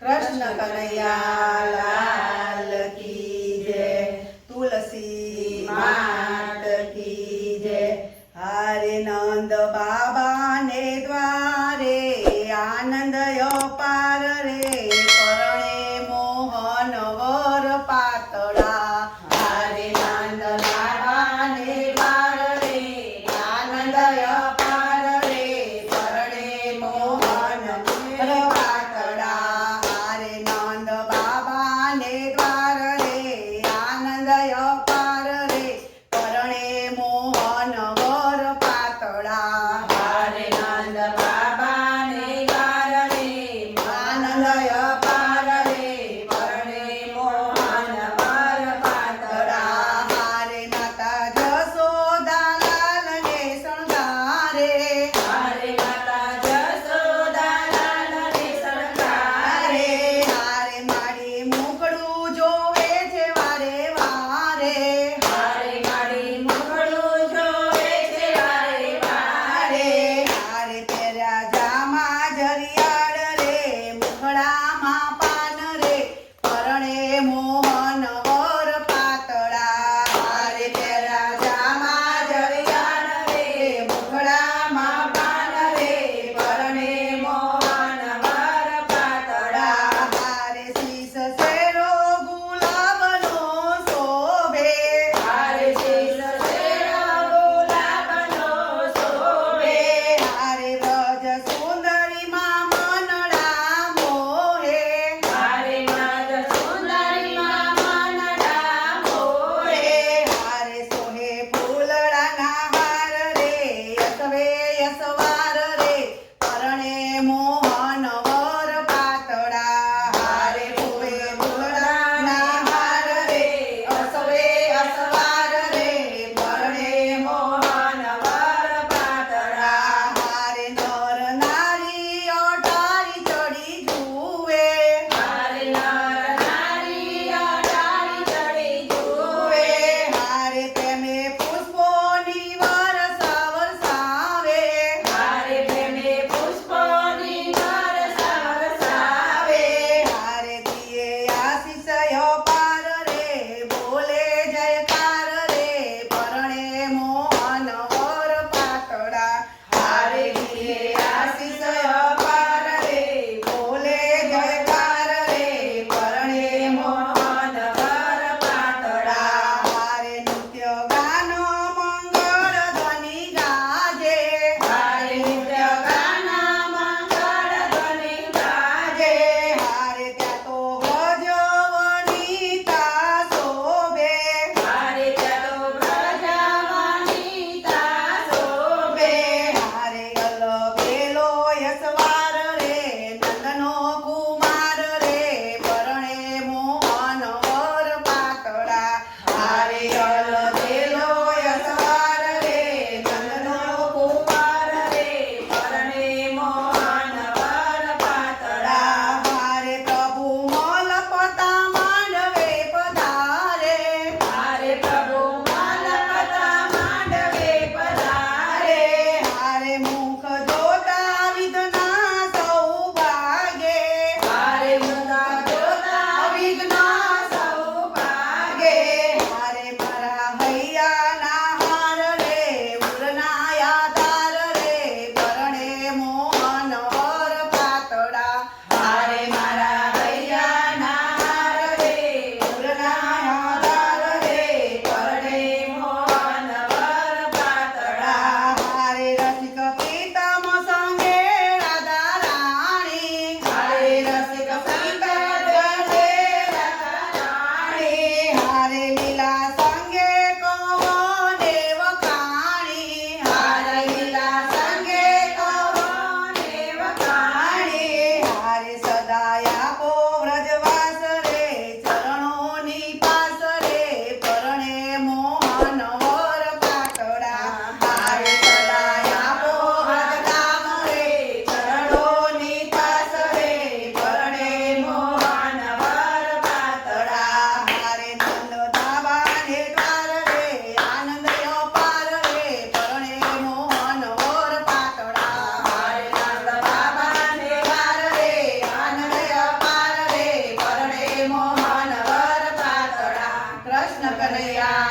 કૃષ્ણ કનૈયા લાલ કી જય તુલસી માત કી જય. હરે નંદ બાબાને દ્વાર કનૈયા